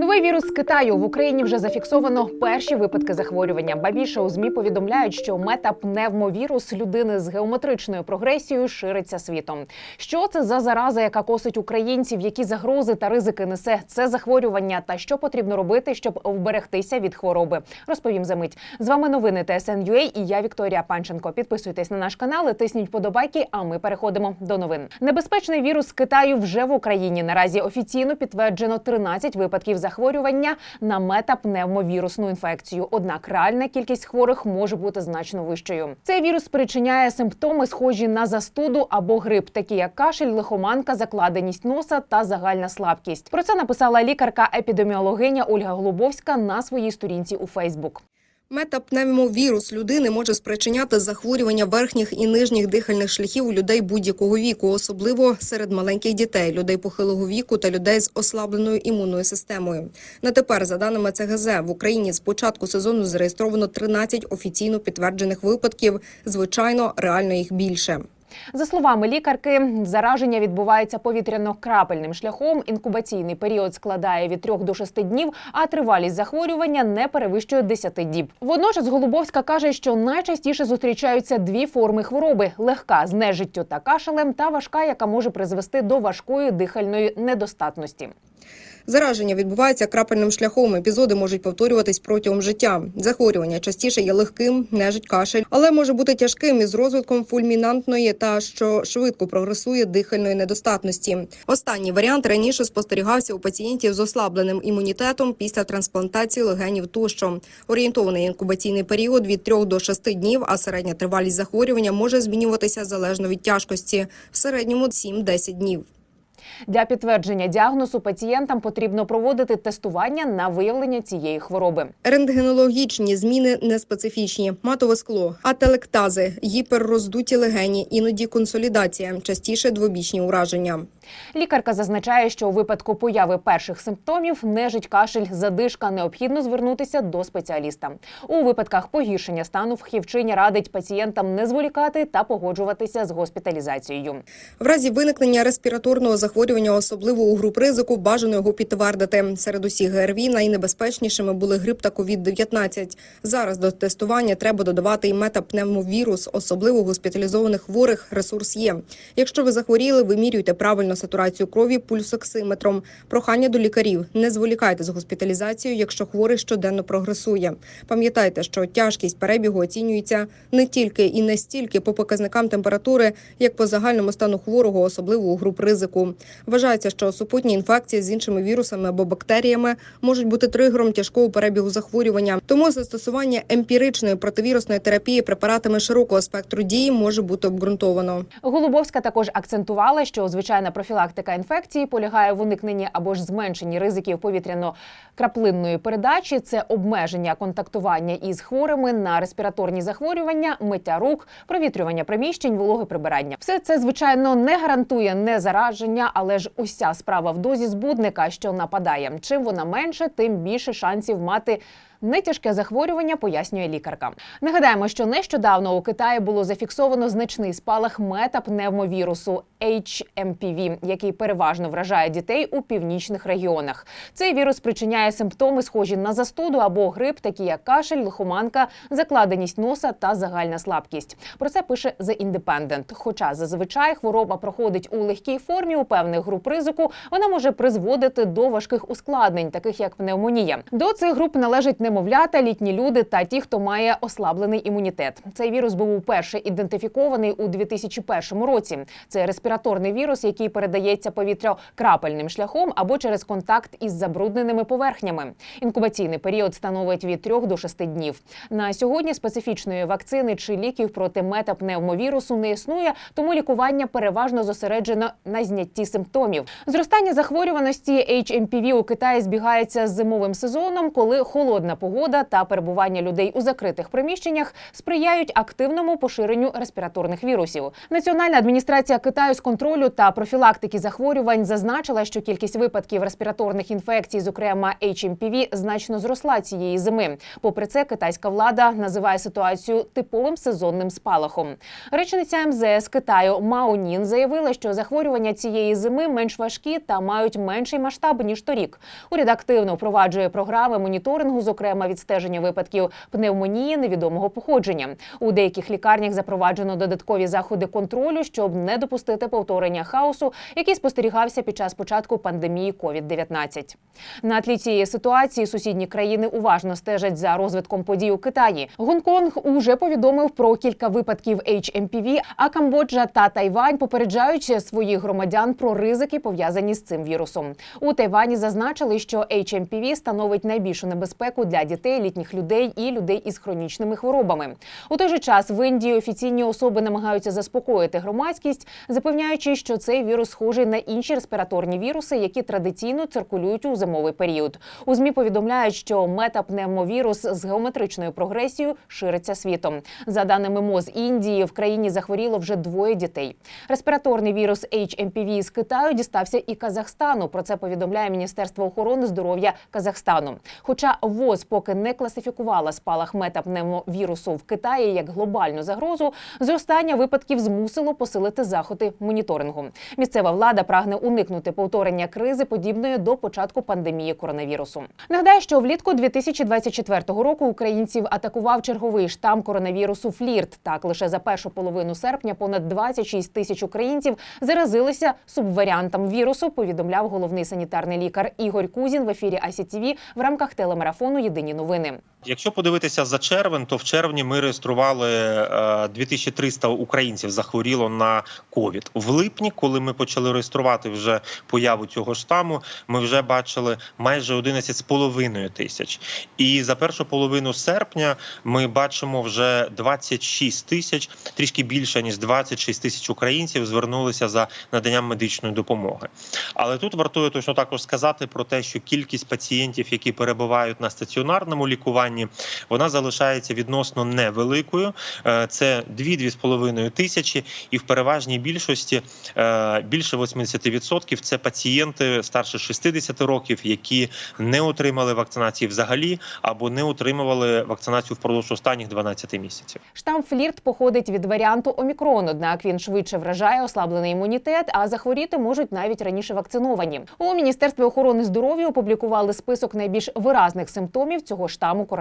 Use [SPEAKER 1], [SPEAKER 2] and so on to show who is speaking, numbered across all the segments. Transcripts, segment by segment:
[SPEAKER 1] Новий вірус з Китаю в Україні вже зафіксовано перші випадки захворювання. Ба більше у змі повідомляють, що метапневмовірус людини з геометричною прогресією шириться світом. Що це за зараза, яка косить українців? Які загрози та ризики несе це захворювання? Та що потрібно робити, щоб вберегтися від хвороби? Розповім за мить. З вами новини ТСН.UA і я Вікторія Панченко. Підписуйтесь на наш канал, і тисніть подобайки. А ми переходимо до новин. Небезпечний вірус з Китаю вже в Україні. Наразі офіційно підтверджено 13 випадків захворювання на метапневмовірусну інфекцію. Однак реальна кількість хворих може бути значно вищою. Цей вірус спричиняє симптоми, схожі на застуду або грип, такі як кашель, лихоманка, закладеність носа та загальна слабкість. Про це написала лікарка-епідеміологиня Ольга Голубовська на своїй сторінці у Фейсбук.
[SPEAKER 2] Метапневмовірус людини може спричиняти захворювання верхніх і нижніх дихальних шляхів у людей будь-якого віку, особливо серед маленьких дітей, людей похилого віку та людей з ослабленою імунною системою. На тепер, за даними ЦГЗ, в Україні з початку сезону зареєстровано 13 офіційно підтверджених випадків. Звичайно, реально їх більше.
[SPEAKER 1] За словами лікарки, зараження відбувається повітряно-крапельним шляхом. Інкубаційний період складає від 3 до 6 днів, а тривалість захворювання не перевищує 10 діб. Водночас Голубовська каже, що найчастіше зустрічаються дві форми хвороби: легка з нежиттю та кашелем, та важка, яка може призвести до важкої дихальної недостатності.
[SPEAKER 2] Зараження відбувається крапельним шляхом. Епізоди можуть повторюватись протягом життя. Захворювання частіше є легким, нежить кашель, але може бути тяжким із розвитком фульмінантної та що швидко прогресує дихальної недостатності. Останній варіант раніше спостерігався у пацієнтів з ослабленим імунітетом після трансплантації легенів тощо. Орієнтований інкубаційний період від 3 до 6 днів, а середня тривалість захворювання може змінюватися залежно від тяжкості в середньому 7-10 днів.
[SPEAKER 1] Для підтвердження діагнозу пацієнтам потрібно проводити тестування на виявлення цієї хвороби.
[SPEAKER 2] Рентгенологічні зміни неспецифічні, матове скло, ателектази, гіперроздуті легені, іноді консолідація, частіше двобічні ураження.
[SPEAKER 1] Лікарка зазначає, що у випадку появи перших симптомів нежить кашель, задишка необхідно звернутися до спеціаліста. У випадках погіршення стану фахівчиня радить пацієнтам не зволікати та погоджуватися з госпіталізацією.
[SPEAKER 2] В разі виникнення респіраторного захворювання, особливо у груп ризику, бажано його підтвердити. Серед усіх ГРВІ найнебезпечнішими були грип та COVID-19. Зараз до тестування треба додавати і метапневмовірус, особливо госпіталізованих хворих. Ресурс є. Якщо ви захворіли, вимірюйте правильно сатурацію крові пульсоксиметром. Прохання до лікарів: не зволікайте з госпіталізацією, якщо хворий щоденно прогресує. Пам'ятайте, що тяжкість перебігу оцінюється не тільки і не стільки по показникам температури, як по загальному стану хворого, особливо у груп ризику. Вважається, що супутні інфекції з іншими вірусами або бактеріями можуть бути тригером тяжкого перебігу захворювання. Тому застосування емпіричної противірусної терапії препаратами широкого спектру дії може бути обґрунтовано.
[SPEAKER 1] Голубовська також акцентувала, що звичайна профілактика інфекції полягає в уникненні або ж зменшенні ризиків повітряно-краплинної передачі. Це обмеження контактування із хворими на респіраторні захворювання, миття рук, провітрювання приміщень, вологе прибирання. Все це звичайно не гарантує не зараження, але ж уся справа в дозі збудника, що нападає. Чим вона менше, тим більше шансів мати. Нетяжке захворювання пояснює лікарка. Нагадаємо, що нещодавно у Китаї було зафіксовано значний спалах метапневмовірусу HMPV, який переважно вражає дітей у північних регіонах. Цей вірус спричиняє симптоми, схожі на застуду або грип, такі як кашель, лихоманка, закладеність носа та загальна слабкість. Про це пише The Independent. Хоча зазвичай хвороба проходить у легкій формі у певних груп ризику, вона може призводити до важких ускладнень, таких як пневмонія. До цих груп належать немовлята, літні люди та ті, хто має ослаблений імунітет. Цей вірус був уперше ідентифікований у 2001 році. Це респіраторний вірус, який передається повітря-крапельним шляхом або через контакт із забрудненими поверхнями. Інкубаційний період становить від 3 до 6 днів. На сьогодні специфічної вакцини чи ліків проти метапневмовірусу не існує, тому лікування переважно зосереджено на знятті симптомів. Зростання захворюваності HMPV у Китаї збігається з зимовим сезоном, коли холодна погода та перебування людей у закритих приміщеннях сприяють активному поширенню респіраторних вірусів. Національна адміністрація Китаю з контролю та профілактики захворювань зазначила, що кількість випадків респіраторних інфекцій, зокрема HMPV, значно зросла цієї зими. Попри це, китайська влада називає ситуацію типовим сезонним спалахом. Речниця МЗС Китаю Мао Нін заявила, що захворювання цієї зими менш важкі та мають менший масштаб ніж торік. Уряд активно впроваджує програми моніторингу, зокрема відстеження випадків пневмонії невідомого походження. У деяких лікарнях запроваджено додаткові заходи контролю, щоб не допустити повторення хаосу, який спостерігався під час початку пандемії COVID-19. На тлі цієї ситуації сусідні країни уважно стежать за розвитком подій у Китаї. Гонконг уже повідомив про кілька випадків HMPV, а Камбоджа та Тайвань попереджають своїх громадян про ризики, пов'язані з цим вірусом. У Тайвані зазначили, що HMPV становить найбільшу небезпеку для дітей, літніх людей і людей із хронічними хворобами. У той же час в Індії офіційні особи намагаються заспокоїти громадськість, запевняючи, що цей вірус схожий на інші респіраторні віруси, які традиційно циркулюють у зимовий період. У змі повідомляють, що метапневмовірус з геометричною прогресією шириться світом. За даними МОЗ Індії, в країні захворіло вже двоє дітей. Респіраторний вірус HMPV з Китаю дістався і Казахстану. Про це повідомляє Міністерство охорони здоров'я Казахстану. Хоча ВОЗ поки не класифікувала спалах метапневмовірусу в Китаї як глобальну загрозу, зростання випадків змусило посилити заходи моніторингу. Місцева влада прагне уникнути повторення кризи, подібної до початку пандемії коронавірусу. Нагадаю, що влітку 2024 року українців атакував черговий штам коронавірусу флірт. Так лише за першу половину серпня понад 26 тисяч українців заразилися субваріантом вірусу. Повідомляв головний санітарний лікар Ігор Кузін в ефірі ICTV в рамках телемарафону Єдині новини.
[SPEAKER 3] Якщо подивитися за червень, то в червні ми реєстрували е, 2300 українців захворіло на ковід. В липні, коли ми почали реєструвати вже появу цього штаму, ми вже бачили майже 11,5 тисяч. І за першу половину серпня ми бачимо вже 26 тисяч, трішки більше ніж 26 тисяч українців звернулися за наданням медичної допомоги. Але тут вартує точно також сказати про те, що кількість пацієнтів, які перебувають на стаціонарному лікуванні, вона залишається відносно невеликою. Е, Це 2-2,5 тисячі, і в переважній більшості е, більше 80% це пацієнти старше 60 років, які не отримали вакцинації взагалі або не отримували вакцинацію впродовж останніх 12 місяців.
[SPEAKER 1] Штам флірт походить від варіанту омікрон, однак він швидше вражає ослаблений імунітет, а захворіти можуть навіть раніше вакциновані. У міністерстві охорони здоров'я опублікували список найбільш виразних симптомів цього штаму коронавірусу.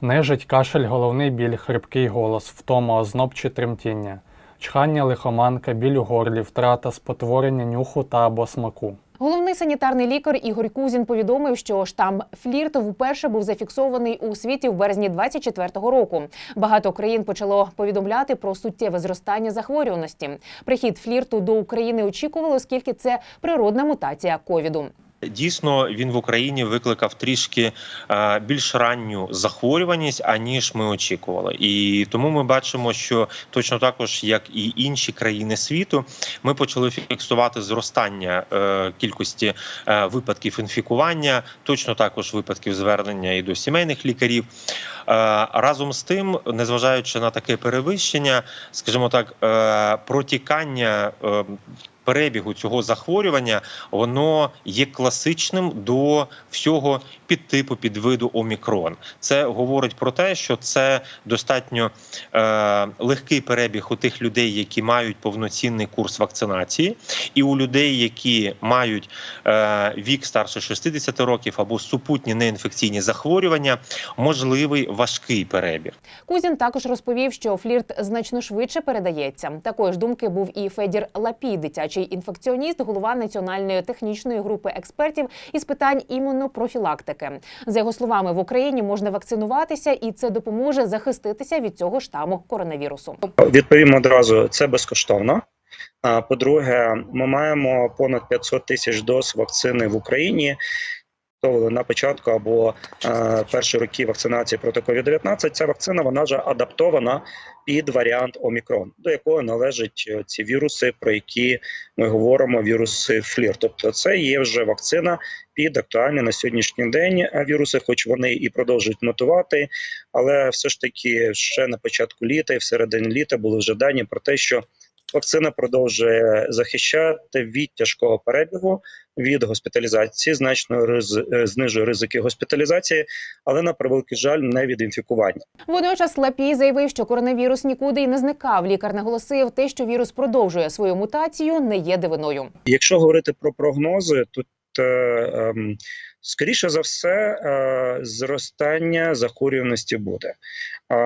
[SPEAKER 4] Нежить, кашель, головний біль, хрипкий голос, втома, озноб чи тремтіння, чхання, лихоманка, біль у горлі, втрата, спотворення нюху та або смаку.
[SPEAKER 1] Головний санітарний лікар Ігор Кузін повідомив, що штам флірт вперше був зафіксований у світі в березні 24-го року. Багато країн почало повідомляти про суттєве зростання захворюваності. Прихід флірту до України очікували, оскільки це природна мутація ковіду.
[SPEAKER 3] Дійсно, він в Україні викликав трішки е, більш ранню захворюваність, аніж ми очікували. І тому ми бачимо, що точно також, як і інші країни світу, ми почали фіксувати зростання е, кількості е, випадків інфікування, точно також випадків звернення і до сімейних лікарів. Разом з тим, незважаючи на таке перевищення, скажімо так, протікання. Перебігу цього захворювання воно є класичним до всього підтипу підвиду омікрон. Це говорить про те, що це достатньо е, легкий перебіг у тих людей, які мають повноцінний курс вакцинації, і у людей, які мають е, вік старше 60 років або супутні неінфекційні захворювання, можливий важкий перебіг.
[SPEAKER 1] Кузін також розповів, що флірт значно швидше передається. Такої ж думки був і Федір Лапій, дитячий інфекціоніст, голова національної технічної групи експертів із питань імунопрофілактики. За його словами, в Україні можна вакцинуватися, і це допоможе захиститися від цього штаму коронавірусу.
[SPEAKER 5] Відповім одразу, це безкоштовно. По-друге, ми маємо понад 500 тисяч доз вакцини в Україні, на початку або е, перші роки вакцинації проти COVID-19, ця вакцина вона вже адаптована під варіант Омікрон, до якого належать е, ці віруси, про які ми говоримо, віруси флір. Тобто, це є вже вакцина під актуальні на сьогоднішній день е, віруси, хоч вони і продовжують мутувати, але все ж таки ще на початку літа і в середині літа були вже дані про те, що вакцина продовжує захищати від тяжкого перебігу, від госпіталізації, значно riz- е, знижує ризики госпіталізації, але на превеликий жаль, не від інфікування.
[SPEAKER 1] Водночас Лапій заявив, що коронавірус нікуди й не зникав. Лікар наголосив, те, що вірус продовжує свою мутацію, не є дивиною.
[SPEAKER 5] Якщо говорити про прогнози, то скоріше за все е, зростання захворюваності буде.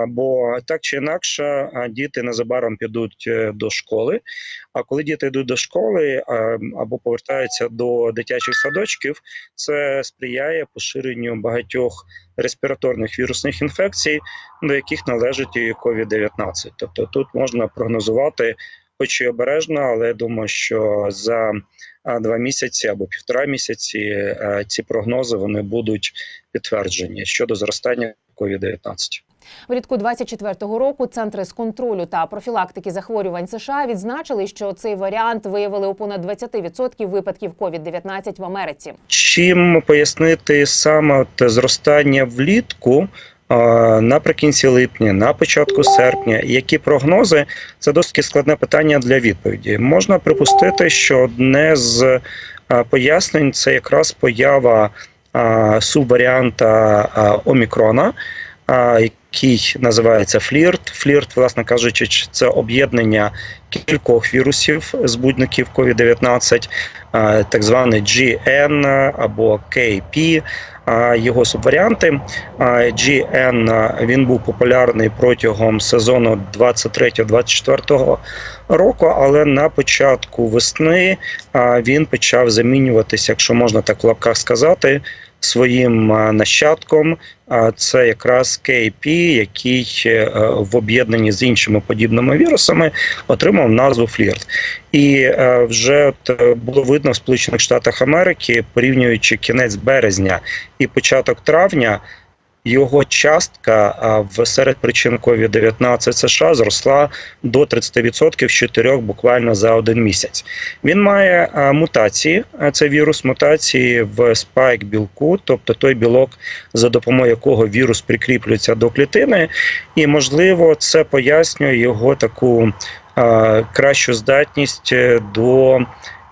[SPEAKER 5] Бо так чи інакше, діти незабаром підуть е, до школи. А коли діти йдуть до школи або повертаються до дитячих садочків, це сприяє поширенню багатьох респіраторних вірусних інфекцій, до яких належить і COVID-19. Тобто тут можна прогнозувати, хоч і обережно, але я думаю, що за два місяці або півтора місяці е, ці прогнози вони будуть підтверджені щодо зростання COVID-19.
[SPEAKER 1] Влітку 24-го року центри з контролю та профілактики захворювань США відзначили, що цей варіант виявили у понад 20% випадків COVID-19 в Америці.
[SPEAKER 5] Чим пояснити саме от зростання влітку наприкінці липня, на початку серпня, які прогнози це досить складне питання для відповіді. Можна припустити, що одне з пояснень це якраз поява субваріанта омікрона. Який називається флірт. Флірт, власне кажучи, це об'єднання кількох вірусів збудників COVID-19, так званий GN або KP, його субваріанти. GN він був популярний протягом сезону 23-24 року, але на початку весни він почав замінюватися, якщо можна так в лапках сказати, своїм нащадком. Це якраз KP, який е, в об'єднанні з іншими подібними вірусами отримав назву флірт. І е, вже е, було видно в Сполучених Штатах Америки, порівнюючи кінець березня і початок травня. Його частка в серед причин COVID-19 США зросла до 30% з 4 буквально за один місяць. Він має мутації. Це вірус мутації в спайк білку, тобто той білок, за допомогою якого вірус прикріплюється до клітини, і можливо це пояснює його таку кращу здатність е, до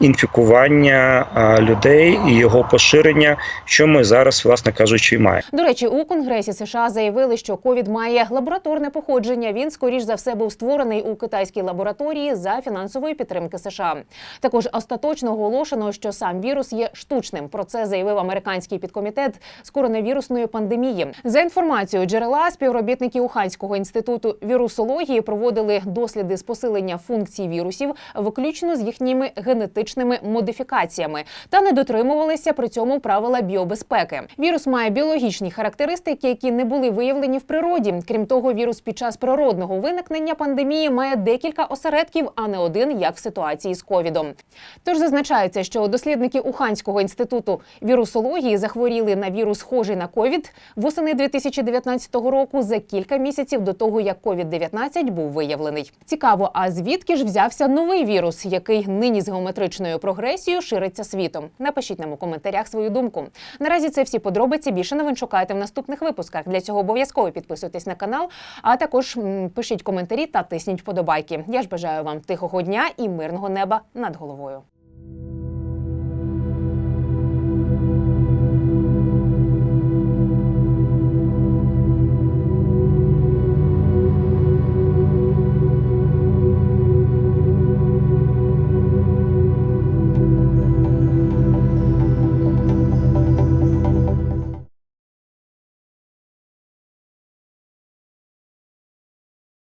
[SPEAKER 5] інфікування людей і його поширення, що ми зараз, власне кажучи, і маємо.
[SPEAKER 1] До речі, у Конгресі США заявили, що ковід має лабораторне походження. Він скоріш за все був створений у китайській лабораторії за фінансової підтримки США. Також остаточно оголошено, що сам вірус є штучним. Про це заявив американський підкомітет з коронавірусної пандемії. За інформацією джерела, співробітники Уханського інституту вірусології проводили досліди з посилення функцій вірусів, виключно з їхніми генетичними модифікаціями, та не дотримувалися при цьому правила біобезпеки. Вірус має біологічні характеристики, які не були виявлені в природі. Крім того, вірус під час природного виникнення пандемії має декілька осередків, а не один, як в ситуації з ковідом. Тож зазначається, що дослідники Уханського інституту вірусології захворіли на вірус, схожий на ковід восени 2019 року за кілька місяців до того, як ковід-19 був виявлений. Цікаво, а звідки ж взявся новий вірус, який нині з геометричною прогресією шириться світом? Напишіть нам у коментарях свою думку. Наразі це всі подробиці. Більше новин шукайте в наступних випусках. Для цього обов'язково підписуйтесь на канал, а також пишіть коментарі та тисніть вподобайки. Я ж бажаю вам тихого дня і мирного неба над головою.